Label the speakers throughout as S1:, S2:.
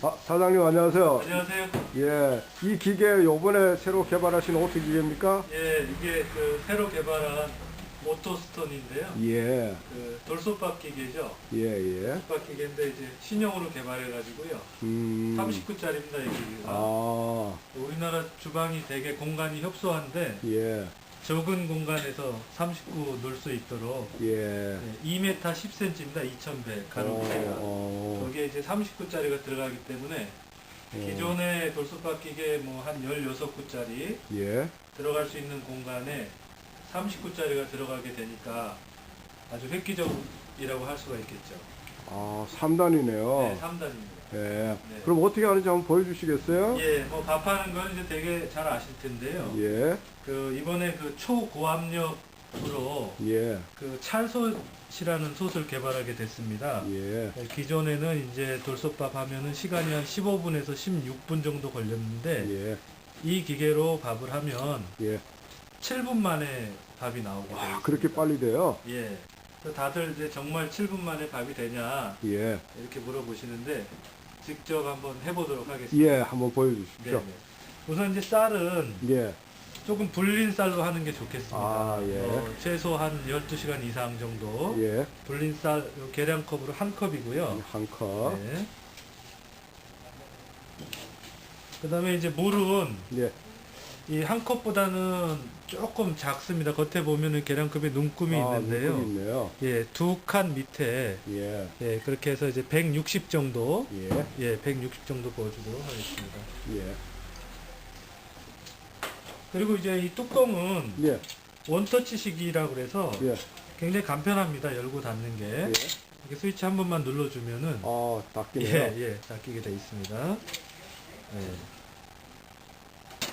S1: 아, 사장님 안녕하세요.
S2: 안녕하세요.
S1: 예, 이 기계 요번에 새로 개발하신 오토 기계입니까?
S2: 예, 이게 그 새로 개발한 모토스톤인데요.
S1: 예,
S2: 그 돌솥밥 기계죠.
S1: 예, 예.
S2: 돌솥밥 기계인데 이제 신형으로 개발해가지고요.
S1: 음.
S2: 39짜리입니다, 이 기계가.
S1: 아,
S2: 우리나라 주방이 되게 공간이 협소한데
S1: 예,
S2: 적은 공간에서 39 놓을 수 있도록
S1: 예.
S2: 2m 10cm입니다. 2000배 가로세가.
S1: 어,
S2: 거기에 이제 39짜리가 들어가기 때문에
S1: 어,
S2: 기존의 기계 뭐한 16구짜리
S1: 예,
S2: 들어갈 수 있는 공간에 39짜리가 들어가게 되니까 아주 획기적이라고 할 수가 있겠죠.
S1: 아, 3단이네요.
S2: 네, 3단입니다.
S1: 예.
S2: 네.
S1: 그럼 어떻게 하는지 한번 보여주시겠어요?
S2: 예, 뭐 밥하는 건 이제 되게 잘 아실 텐데요.
S1: 예,
S2: 그 이번에 그 초고압력으로
S1: 예,
S2: 그 찰솥이라는 솥을 개발하게 됐습니다.
S1: 예.
S2: 네, 기존에는 이제 돌솥밥 하면은 시간이 한 15분에서 16분 정도 걸렸는데
S1: 예,
S2: 이 기계로 밥을 하면
S1: 예.
S2: 7분 만에 밥이 나오게 돼요.
S1: 와, 그렇게 빨리 돼요?
S2: 예. 그래서 다들 이제 정말 7분 만에 밥이 되냐
S1: 예,
S2: 이렇게 물어보시는데 직접 한번 해보도록 하겠습니다.
S1: 예, 한번
S2: 네,
S1: 보여주십시오.
S2: 네. 우선 이제 쌀은
S1: 예,
S2: 조금 불린 쌀로 하는 게 좋겠습니다.
S1: 아, 예.
S2: 어, 최소 한 12시간 이상 정도
S1: 예.
S2: 불린 쌀 요 계량컵으로 한 컵이고요.
S1: 한 컵.
S2: 네. 그 다음에 이제 물은
S1: 예,
S2: 이 한 컵보다는 조금 작습니다. 겉에 보면은 계량컵에 눈금이
S1: 아,
S2: 있는데요.
S1: 눈금이 있네요.
S2: 예, 두 칸 밑에
S1: 예,
S2: 예, 그렇게 해서 이제 160 정도,
S1: 예,
S2: 예, 160 정도 부어주도록 하겠습니다.
S1: 예,
S2: 그리고 이제 이 뚜껑은
S1: 예,
S2: 원터치식이라고 그래서
S1: 예,
S2: 굉장히 간편합니다. 열고 닫는 게.
S1: 예.
S2: 이렇게 스위치 한 번만 눌러주면은
S1: 아, 닦이네요.
S2: 예, 예, 닫히게 돼 있습니다. 예.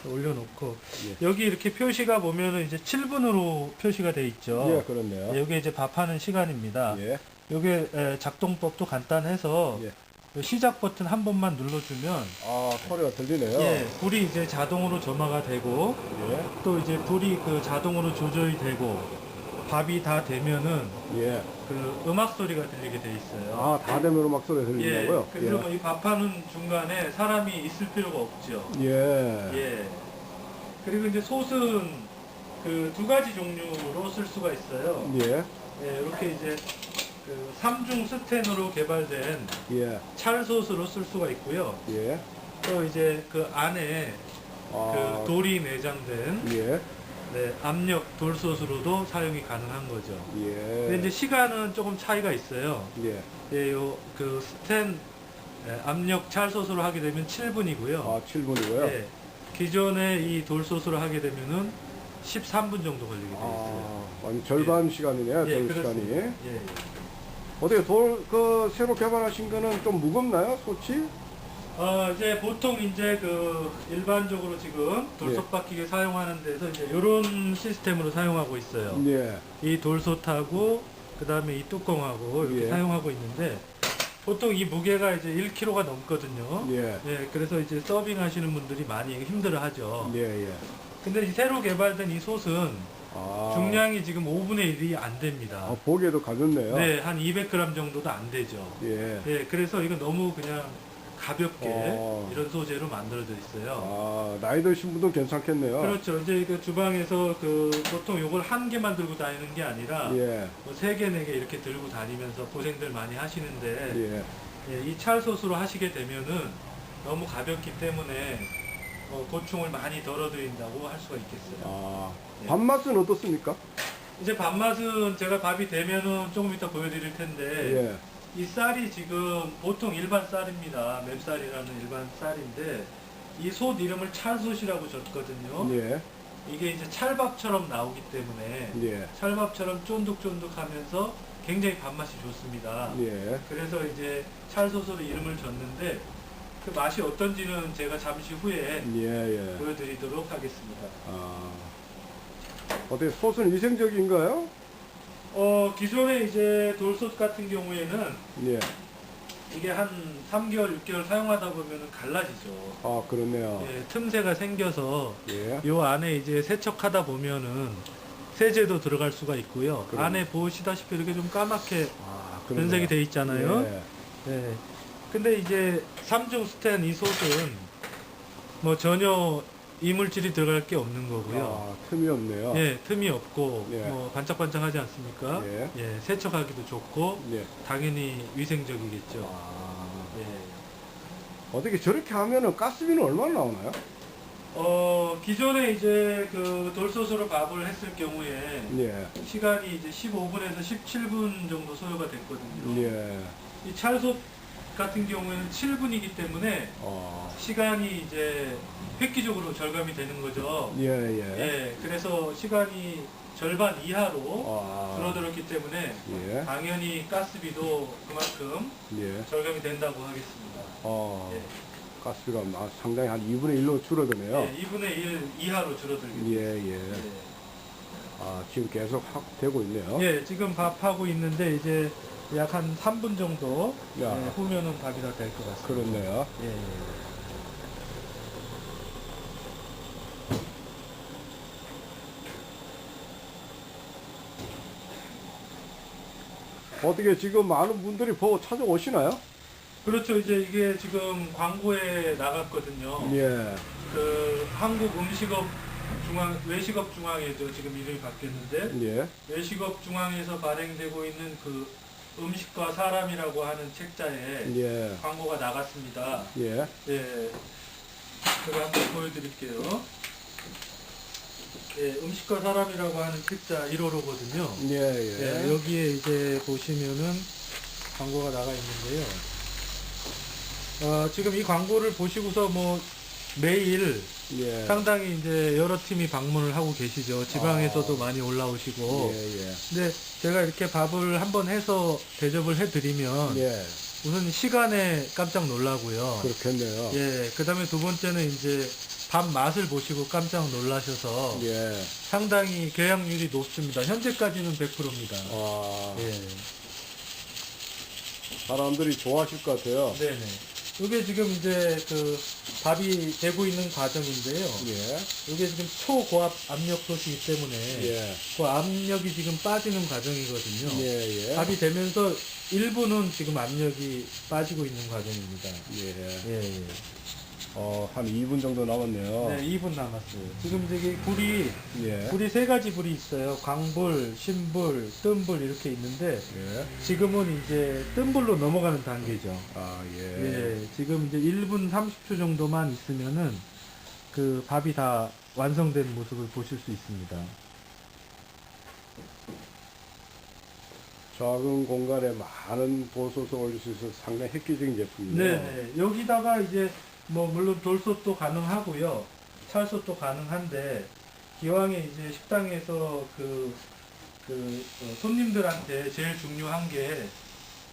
S2: 올려놓고
S1: 예.
S2: 여기 이렇게 표시가 보면은 이제 7분으로 표시가 돼 있죠.
S1: 예, 그렇네요.
S2: 예, 여기 이제 밥하는 시간입니다.
S1: 예,
S2: 요게 에, 작동법도 간단해서
S1: 예.
S2: 요 시작 버튼 한 번만 눌러주면
S1: 아, 소리가 들리네요.
S2: 예, 불이 이제 자동으로 점화가 되고
S1: 예,
S2: 또 이제 불이 그 자동으로 조절이 되고 밥이 다 되면은
S1: 예.
S2: 그 음악 소리가 들리게 돼 있어요.
S1: 아, 다 되면 음악 소리
S2: 예,
S1: 들린다고요?
S2: 그래서 뭐이 밥하는 중간에 사람이 있을 필요가 없죠.
S1: 예. 예.
S2: 예. 그리고 이제 솥은 그 두 가지 종류로 쓸 수가 있어요.
S1: 예,
S2: 예, 이렇게 이제 그 삼중 스텐으로 개발된
S1: 예,
S2: 찰솥으로 쓸 수가 있고요.
S1: 예.
S2: 또 이제 그 안에
S1: 아,
S2: 그 돌이 내장된
S1: 예,
S2: 네, 압력 돌솥으로도 사용이 가능한 거죠. 근데
S1: 예.
S2: 이제 시간은 조금 차이가 있어요.
S1: 예.
S2: 예, 요 그 스텐 예, 압력 찰솥으로 하게 되면 7분이고요.
S1: 아, 7분이고요.
S2: 예, 기존의 이 돌솥으로 하게 되면은 13분 정도 걸리게 돼 있어요.
S1: 아, 완 절반 시간이네요,
S2: 예,
S1: 돌
S2: 그렇습니다.
S1: 시간이.
S2: 예, 예.
S1: 어떻게 돌, 그, 새로 개발하신 거는 좀 무겁나요, 소치?
S2: 어, 이제 보통 이제 그 일반적으로 지금 돌솥 바퀴게 사용하는 데서 이제 이런 시스템으로 사용하고 있어요.
S1: 예,
S2: 이 돌솥하고 그 다음에 이 뚜껑하고 이렇게
S1: 예.
S2: 사용하고 있는데 보통 이 무게가 이제 1kg가 넘거든요.
S1: 예,
S2: 예, 그래서 이제 서빙 하시는 분들이 많이 힘들어 하죠.
S1: 예, 예.
S2: 근데 이 새로 개발된 이 솥은
S1: 아,
S2: 중량이 지금 5분의 1이 안 됩니다.
S1: 아, 보기에도 가볍네요.
S2: 네, 한 200g 정도도 안 되죠.
S1: 예.
S2: 예, 그래서 이거 너무 그냥 가볍게
S1: 어.
S2: 이런 소재로 만들어져 있어요.
S1: 아, 나이 드신 분도 괜찮겠네요.
S2: 그렇죠. 이제 그 주방에서 그 보통 요걸 한 개만 들고 다니는 게 아니라
S1: 예,
S2: 뭐 세 개, 네 개 이렇게 들고 다니면서 고생들 많이 하시는데
S1: 예.
S2: 예, 이 찰솥으로 하시게 되면은 너무 가볍기 때문에 어, 고충을 많이 덜어드린다고 할 수가 있겠어요.
S1: 아,
S2: 예.
S1: 밥맛은 어떻습니까?
S2: 이제 밥맛은 제가 밥이 되면은 조금 이따 보여드릴 텐데
S1: 예,
S2: 이 쌀이 지금 보통 일반 쌀입니다. 맵쌀이라는 일반 쌀인데 이 솥 이름을 찰솥이라고 줬거든요.
S1: 예,
S2: 이게 이제 찰밥처럼 나오기 때문에
S1: 예,
S2: 찰밥처럼 쫀득쫀득하면서 굉장히 밥맛이 좋습니다.
S1: 예.
S2: 그래서 이제 찰솥으로 이름을 줬는데 그 맛이 어떤지는 제가 잠시 후에
S1: 예, 예.
S2: 보여드리도록 하겠습니다.
S1: 아, 어떻게 솥은 위생적인가요?
S2: 어 기존에 이제 돌솥 같은 경우에는
S1: 예.
S2: 이게 한 3개월, 6개월 사용하다 보면 갈라지죠.
S1: 아, 그렇네요.
S2: 예, 틈새가 생겨서
S1: 예.
S2: 요 안에 이제 세척하다 보면은 세제도 들어갈 수가 있고요.
S1: 그럼.
S2: 안에 보시다시피 이렇게 좀 까맣게
S1: 아.
S2: 변색이 돼 있잖아요.
S1: 예.
S2: 네. 근데 이제 삼중 스텐 이 솥은 뭐 전혀 이물질이 들어갈 게 없는 거고요.
S1: 아, 틈이 없네요.
S2: 예, 틈이 없고
S1: 예.
S2: 뭐 반짝반짝하지 않습니까?
S1: 예.
S2: 예, 세척하기도 좋고
S1: 예.
S2: 당연히 위생적이겠죠.
S1: 아,
S2: 예.
S1: 어떻게 저렇게 하면은 가스비는 얼마나 나오나요?
S2: 어, 기존에 이제 그 돌솥으로 밥을 했을 경우에
S1: 예.
S2: 시간이 이제 15분에서 17분 정도 소요가 됐거든요.
S1: 예.
S2: 이 찰솥 같은 경우에는 7분이기 때문에
S1: 어.
S2: 시간이 이제 획기적으로 절감이 되는 거죠.
S1: 예, 예.
S2: 예, 그래서 시간이 절반 이하로
S1: 아.
S2: 줄어들었기 때문에
S1: 예.
S2: 당연히 가스비도 그만큼
S1: 예.
S2: 절감이 된다고 하겠습니다.
S1: 어.
S2: 예,
S1: 가스비가 마- 상당히 한 2분의 1로 줄어드네요.
S2: 예, 2분의 1 이하로 줄어들겠죠.
S1: 예, 예. 아, 지금 계속 확 되고 있네요.
S2: 예, 지금 밥하고 있는데 이제 약 한 3분 정도
S1: 야.
S2: 예, 후면은 밥이 다될것 같습니다.
S1: 그렇네요.
S2: 예, 예.
S1: 어떻게 지금 많은 분들이 보고 찾아오시나요?
S2: 그렇죠. 이제 이게 지금 광고에 나갔거든요.
S1: 예.
S2: 그 한국 음식업 중앙 외식업 중앙회죠. 지금 이름이 바뀌었는데
S1: 예.
S2: 외식업 중앙에서 발행되고 있는 그 음식과 사람이라고 하는 책자에
S1: 예.
S2: 광고가 나갔습니다.
S1: 예.
S2: 예. 제가 한번 보여드릴게요. 예, 음식과 사람이라고 하는 책자 1호로거든요.
S1: 예,
S2: 예,
S1: 예.
S2: 여기에 이제 보시면은 광고가 나가 있는데요. 어, 지금 이 광고를 보시고서 뭐 매일
S1: 예.
S2: 상당히 이제 여러 팀이 방문을 하고 계시죠. 지방에서도 많이 올라오시고.
S1: 예, 예.
S2: 근데 제가 이렇게 밥을 한번 해서 대접을 해드리면
S1: 예.
S2: 우선 시간에 깜짝 놀라고요.
S1: 그렇겠네요.
S2: 예, 그 다음에 두 번째는 이제 밥 맛을 보시고 깜짝 놀라셔서
S1: 예.
S2: 상당히 계약률이 높습니다. 현재까지는 100%입니다.
S1: 아,
S2: 예.
S1: 사람들이 좋아하실 것 같아요.
S2: 네네. 이게 지금 이제 그 밥이 되고 있는 과정인데요.
S1: 예.
S2: 이게 지금 초고압 압력 솥이기 때문에
S1: 예.
S2: 그 압력이 지금 빠지는 과정이거든요.
S1: 예, 예.
S2: 밥이 되면서 일부는 지금 압력이 빠지고 있는 과정입니다.
S1: 예.
S2: 예, 예.
S1: 어, 한 2분 정도 남았네요.
S2: 네, 2분 남았어요. 지금 저기 불이
S1: 예.
S2: 불이 세 가지 불이 있어요. 광불, 신불, 뜸불 이렇게 있는데
S1: 예.
S2: 지금은 이제 뜸불로 넘어가는 단계죠.
S1: 아, 예.
S2: 예, 지금 이제 1분 30초 정도만 있으면은 그 밥이 다 완성된 모습을 보실 수 있습니다.
S1: 작은 공간에 많은 보소서 올릴 수 있어서 상당히 획기적인 제품이네요.
S2: 네, 네. 여기다가 이제 뭐 물론 돌솥도 가능하고요. 찰솥도 가능한데 기왕에 이제 식당에서 그, 그 어, 손님들한테 제일 중요한 게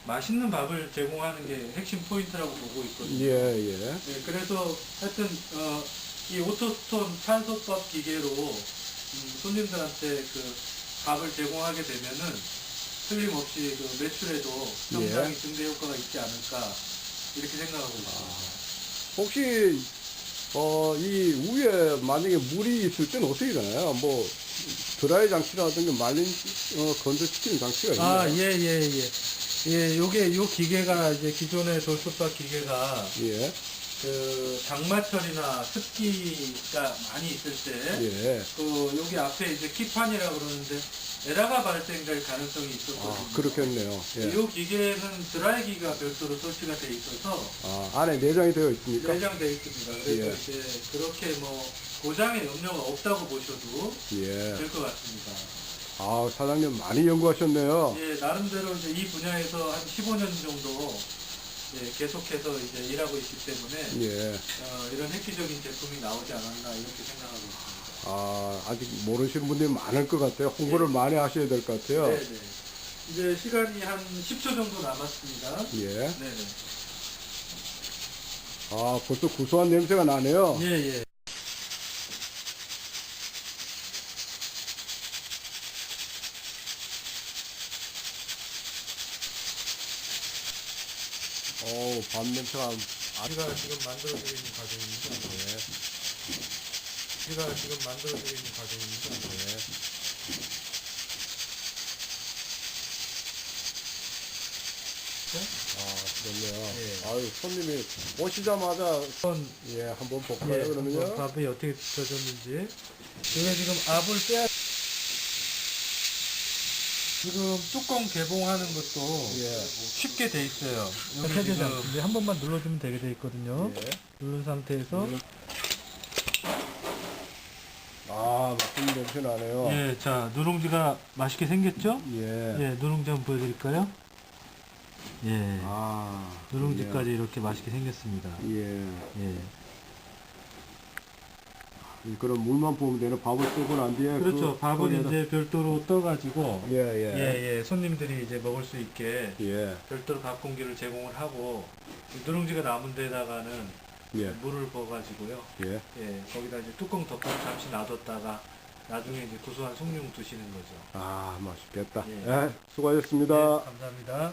S2: 맛있는 밥을 제공하는 게 핵심 포인트라고 보고 있거든요.
S1: 예, 예.
S2: 네, 그래서 하여튼 어, 이 오토스톤 찬솥밥 기계로 음, 손님들한테 그 밥을 제공하게 되면은 틀림없이 그 매출에도 상당히 증대 효과가 있지 않을까 이렇게 생각하고 있습니다.
S1: 혹시, 어, 이 위에 만약에 물이 있을 때는 어떻게 되나요? 뭐, 드라이 장치라든가 말린, 어, 건조시키는 장치가 있나요?
S2: 아, 예, 예, 예. 예, 요게, 요 기계가 이제 기존의 돌솥밥 기계가
S1: 예.
S2: 그 장마철이나 습기가 많이 있을 때
S1: 예.
S2: 그 여기 앞에 이제 키판이라 그러는데 에라가 발생될 가능성이 있었거든요.
S1: 아, 그렇겠네요. 예.
S2: 이 기계는 드라이기가 별도로 설치가 돼 있어서
S1: 아, 안에 내장이 되어 있습니까?
S2: 내장되어 있습니다. 그래서
S1: 예.
S2: 이제 그렇게 뭐 고장의 염려가 없다고 보셔도
S1: 예.
S2: 될 것 같습니다.
S1: 아, 사장님 많이 연구하셨네요.
S2: 예, 나름대로 이제 이 분야에서 한 15년 정도 예, 계속해서 이제 일하고 있기 때문에
S1: 예.
S2: 어, 이런 획기적인 제품이 나오지 않았나 이렇게 생각하고 있습니다.
S1: 아, 아직 모르시는 분들이 많을 것 같아요. 홍보를 많이 하셔야 될 것 같아요.
S2: 네, 네. 이제 시간이 한 10초 정도 남았습니다.
S1: 예.
S2: 네, 네.
S1: 아, 벌써 구수한 냄새가 나네요.
S2: 예, 예.
S1: 어우, 밥 냄새가.
S2: 우리가 지금 만들어드리는 과정입니다.
S1: 예.
S2: 우리가 지금 만들어드리는 과정입니다.
S1: 예. 아, 좋네요.
S2: 예.
S1: 아유, 손님이 오시자마자,
S2: 한번
S1: 예, 한번 볼까요,
S2: 예,
S1: 그러면요?
S2: 밥이 어떻게 젖었는지. 이게 지금 압을 빼야 지금 뚜껑 개봉하는 것도
S1: 예.
S2: 쉽게 돼 있어요. 여기 지금 이제 한 번만 눌러주면 되게 돼 있거든요.
S1: 예.
S2: 누른 상태에서
S1: 아, 맛있는 냄새 나네요.
S2: 예, 자 누룽지가 맛있게 생겼죠?
S1: 예.
S2: 예, 누룽지 한번 보여드릴까요? 예,
S1: 아.
S2: 누룽지까지 이렇게 맛있게 생겼습니다.
S1: 예.
S2: 예,
S1: 예. 그럼 물만 부으면 되는 밥을 쓰고 난 뒤에.
S2: 그렇죠.
S1: 그
S2: 밥은
S1: 거기에다-
S2: 이제 별도로 떠가지고
S1: 예, 예.
S2: 예, 예, 손님들이 이제 먹을 수 있게
S1: 예.
S2: 별도로 밥 공기를 제공을 하고 이 누룽지가 남은 데다가는
S1: 예.
S2: 물을 부어가지고요.
S1: 예.
S2: 예, 거기다 이제 뚜껑 덮고 잠시 놔뒀다가 나중에 이제 고소한 송룡 드시는 거죠.
S1: 아, 맛있겠다.
S2: 예.
S1: 예. 수고하셨습니다.
S2: 예, 감사합니다.